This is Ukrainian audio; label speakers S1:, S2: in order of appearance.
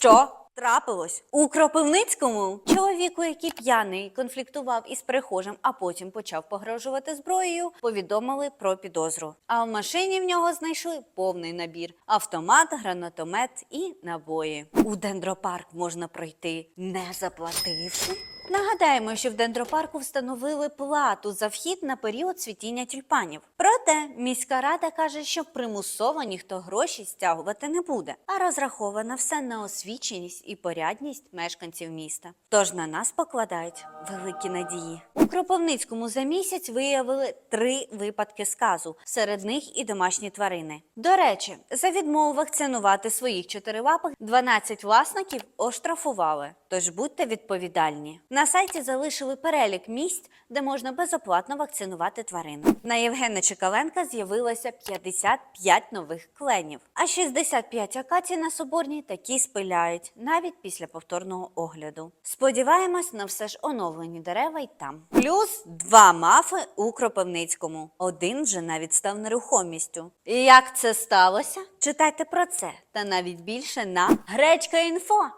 S1: Що? Трапилось у Кропивницькому чоловіку, який п'яний конфліктував із перехожим, а потім почав погрожувати зброєю, повідомили про підозру. А в машині в нього знайшли повний набір: автомат, гранатомет і набої. У дендропарк можна пройти, не заплативши. Нагадаємо, що в дендропарку встановили плату за вхід на період цвітіння тюльпанів. Проте міська рада каже, що примусово ніхто гроші стягувати не буде, а розраховано все на освіченість і порядність мешканців міста. Тож на нас покладають великі надії. Кропивницькому за місяць виявили три випадки сказу, серед них і домашні тварини. До речі, за відмову вакцинувати своїх чотиривапих 12 власників оштрафували. Тож будьте відповідальні. На сайті залишили перелік місць, де можна безоплатно вакцинувати тварин. На Євгена Чекаленка з'явилося 55 нових кленів, а 65 акацій на соборній такі спиляють навіть після повторного огляду. Сподіваємось на все ж оновлені дерева й там. Плюс два мафи у Кропивницькому. Один вже навіть став нерухомістю. І як це сталося? Читайте про це та навіть більше на Гречка Інфо.